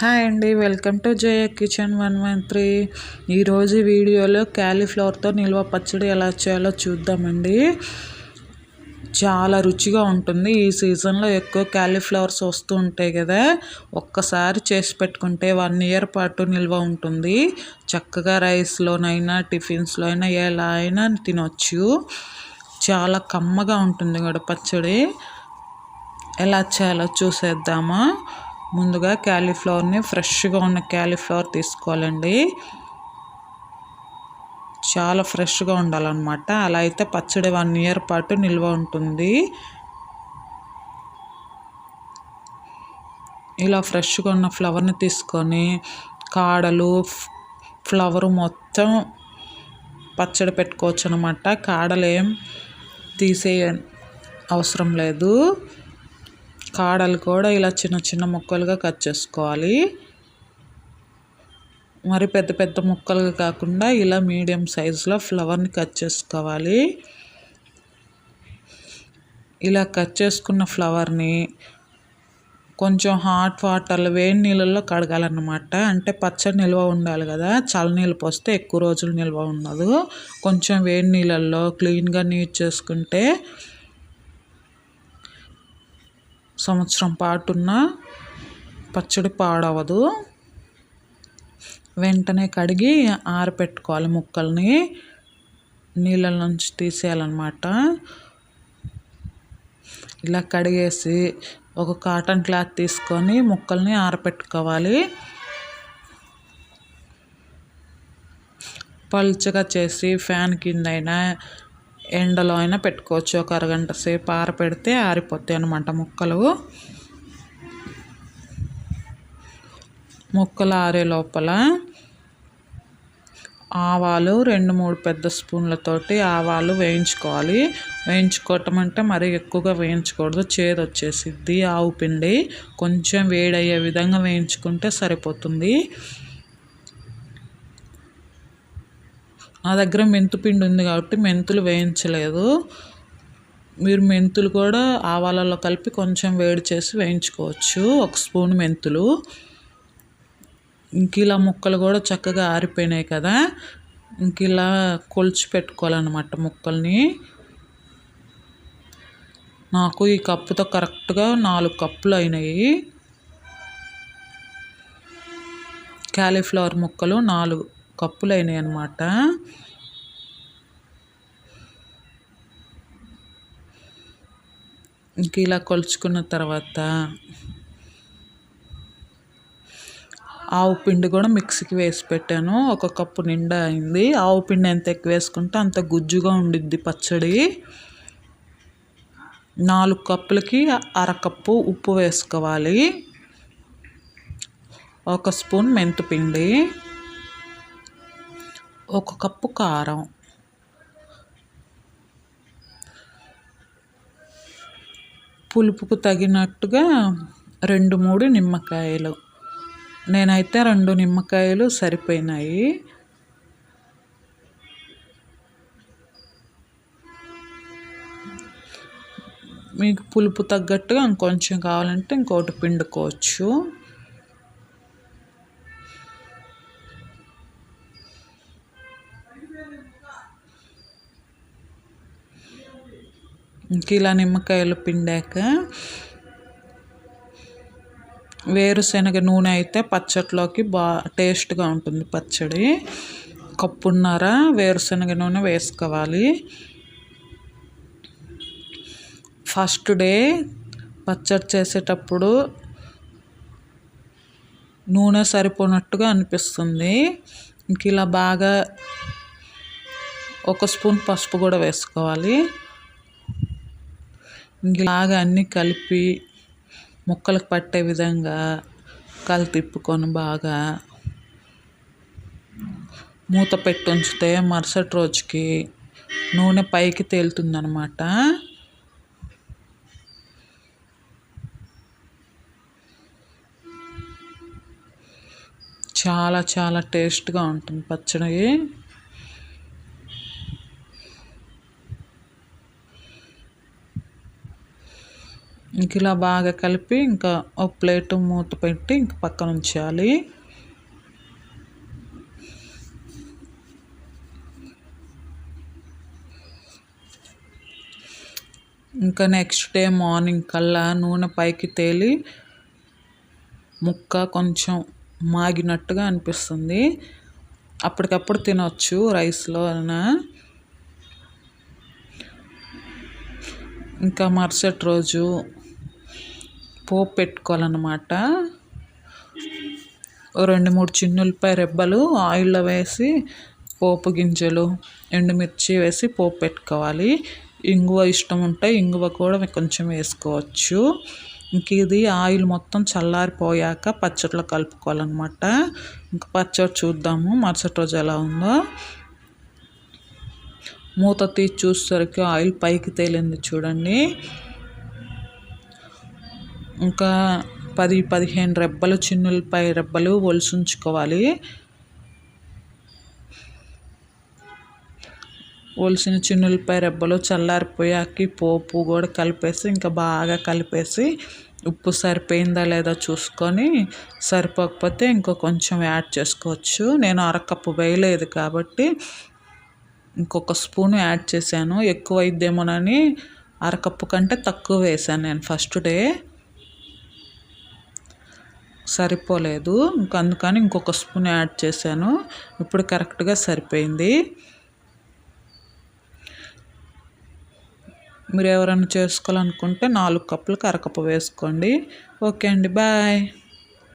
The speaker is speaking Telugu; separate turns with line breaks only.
హాయ్ అండి welcome to Jaya kitchen one one three. ఈరోజు వీడియోలో క్యాలీఫ్లవర్తో నిల్వ పచ్చడి ఎలా చేయాలో చూద్దామండి. చాలా రుచిగా ఉంటుంది. ఈ సీజన్లో ఎక్కువ క్యాలీఫ్లవర్స్ వస్తూ ఉంటాయి కదా. ఒక్కసారి చేసి పెట్టుకుంటే వన్ ఇయర్ పాటు నిల్వ ఉంటుంది. చక్కగా రైస్లోనైనా టిఫిన్స్లో అయినా ఎలా అయినా తినొచ్చు. చాలా కమ్మగా ఉంటుంది కూడా పచ్చడి. ఎలా చేయాలో చూసేద్దామా? ముందుగా క్యాలీఫ్లవర్ని ఫ్రెష్గా ఉన్న క్యాలీఫ్లవర్ తీసుకోవాలండి. చాలా ఫ్రెష్గా ఉండాలన్నమాట. అలా అయితే పచ్చడి వన్ ఇయర్ పాటు నిల్వ ఉంటుంది. ఇలా ఫ్రెష్గా ఉన్న ఫ్లవర్ని తీసుకొని కాడలు ఫ్లవర్ మొత్తం పచ్చడి పెట్టుకోవచ్చు అనమాట కాడలేం తీసే అవసరం లేదు. కాడలు కూడా ఇలా చిన్న చిన్న ముక్కలుగా కట్ చేసుకోవాలి. మరి పెద్ద పెద్ద ముక్కలుగా కాకుండా ఇలా మీడియం సైజులో ఫ్లవర్ని కట్ చేసుకోవాలి. ఇలా కట్ చేసుకున్న ఫ్లవర్ని కొంచెం హాట్ వాటర్లో వేడి నీళ్ళల్లో కడగాలన్నమాట. అంటే పచ్చడి నిల్వ ఉండాలి కదా. చల్ల నీళ్ళు పోస్తే ఎక్కువ రోజులు నిల్వ ఉండదు. కొంచెం వేడి నీళ్ళల్లో క్లీన్గా నీట్ చేసుకుంటే సంవత్సరం పాటున్న పచ్చడి పాడవదు. వెంటనే కడిగి ఆరపెట్టుకోవాలి ముక్కల్ని. నీళ్ళ నుంచి తీసేయాలన్నమాట. ఇలా కడిగేసి ఒక కాటన్ క్లాత్ తీసుకొని ముక్కల్ని ఆరపెట్టుకోవాలి. పలుచగా చేసి ఫ్యాన్ కింద అయినా ఎండలో అయినా పెట్టుకోవచ్చు. ఒక అరగంట సేపు ఆరపెడితే ఆరిపోతాయి అనమాట ముక్కలు. ముక్కలు ఆరే లోపల ఆవాలు రెండు మూడు పెద్ద స్పూన్లతోటి ఆవాలు వేయించుకోవాలి. వేయించుకోవటం అంటే మరీ ఎక్కువగా వేయించకూడదు. చేదు వచ్చేసిద్ది. ఆవు పిండి కొంచెం వేడయ్యే విధంగా వేయించుకుంటే సరిపోతుంది. నా దగ్గర మెంతుపిండి ఉంది కాబట్టి మెంతులు వేయించలేదు. మీరు మెంతులు కూడా ఆవాలలో కలిపి కొంచెం వేడి చేసి వేయించుకోవచ్చు. ఒక స్పూన్ మెంతులు. ఇంక ఇలా ముక్కలు కూడా చక్కగా ఆరిపోయినాయి కదా. ఇంక ఇలా కొలిచి పెట్టుకోవాలన్నమాట ముక్కల్ని. నాకు ఈ కప్పుతో కరెక్ట్గా నాలుగు కప్పులు అయినాయి. క్యాలీఫ్లవర్ ముక్కలు నాలుగు. కప్పులు అయినాయి అన్నమాట ఇంక ఇలా కొలుచుకున్న తర్వాత ఆవు పిండి కూడా మిక్సీకి వేసి పెట్టాను. ఒక కప్పు నిండా అయింది. ఆవు పిండి ఎంత ఎక్కువ వేసుకుంటే అంత గుజ్జుగా ఉండిద్ది పచ్చడి. నాలుగు కప్పులకి అరకప్పు ఉప్పు వేసుకోవాలి. ఒక స్పూన్ మెంతిపిండి. ఒక కప్పు కారం. పులుపుకు తగినట్టుగా రెండు మూడు నిమ్మకాయలు. నేనైతే రెండు నిమ్మకాయలు సరిపోయినాయి. మీకు పులుపు తగ్గట్టుగా ఇంకొంచెం కావాలంటే ఇంకోటి పిండుకోవచ్చు. ఇంక ఇలా నిమ్మకాయలు పిండాక వేరుశనగ నూనె అయితే పచ్చట్లోకి బా టేస్ట్గా ఉంటుంది పచ్చడి. కప్పున్నర వేరుశనగ నూనె వేసుకోవాలి. ఫస్ట్ డే పచ్చడి చేసేటప్పుడు నూనె సరిపోనట్టుగా అనిపిస్తుంది. ఇంక ఇలా బాగా ఒక స్పూన్ పసుపు కూడా వేసుకోవాలి. ఇలాగ అన్నీ కలిపి ముక్కలకు పట్టే విధంగా కలు తిప్పుకొని బాగా మూత పెట్టి ఉంచితే మరుసటి రోజుకి నూనె పైకి తేలుతుందనమాట చాలా చాలా టేస్ట్గా ఉంటుంది పచ్చడి. ఇంక ఇలా బాగా కలిపి ఇంకా ఒక ప్లేట్ మూత పెట్టి ఇంక పక్కన ఉంచాలి. ఇంకా నెక్స్ట్ డే మార్నింగ్ కల్లా నూనె పైకి తేలి ముక్క కొంచెం మాగినట్టుగా అనిపిస్తుంది. అప్పటికప్పుడు తినొచ్చు రైస్లో అయినా. ఇంకా మరుసటి రోజు పోపు పెట్టుకోవాలన్నమాట. రెండు మూడు చిన్నులపై రెబ్బలు ఆయిల్లో వేసి పోపు గింజలు ఎండుమిర్చి వేసి పోపు పెట్టుకోవాలి. ఇంగువ ఇష్టం ఉంటే ఇంగువ కూడా కొంచెం వేసుకోవచ్చు. ఇంక ఇది ఆయిల్ మొత్తం చల్లారిపోయాక పచ్చడిలో కలుపుకోవాలన్నమాట. ఇంకా పచ్చడి చూద్దాము మరుసటి రోజు ఎలా ఉందో. మూత తీసి చూసేసరికి ఆయిల్ పైకి తేలింది చూడండి. ఇంకా పది పదిహేను రెబ్బలు చిన్నులపై రెబ్బలు ఒలుసుంచుకోవాలి. ఒలిసిన చిన్నులపై రెబ్బలు చల్లారిపోయాక పోపు కూడా కలిపేసి ఇంకా బాగా కలిపేసి ఉప్పు సరిపోయిందా లేదా చూసుకొని సరిపోకపోతే ఇంకో కొంచెం యాడ్ చేసుకోవచ్చు. నేను అరకప్పు వేయలేదు కాబట్టి ఇంకొక స్పూన్ యాడ్ చేశాను. ఎక్కువ అయిద్దేమోనని అరకప్పు కంటే తక్కువ వేసాను నేను ఫస్ట్ డే. సరిపోలేదు. ఇంక అందుకని ఇంకొక స్పూన్ యాడ్ చేశాను. ఇప్పుడు కరెక్ట్గా సరిపోయింది. మీరు ఎవరైనా చేసుకోవాలనుకుంటే నాలుగు కప్పులకు అరకప్పు వేసుకోండి. ఓకే అండి. బాయ్.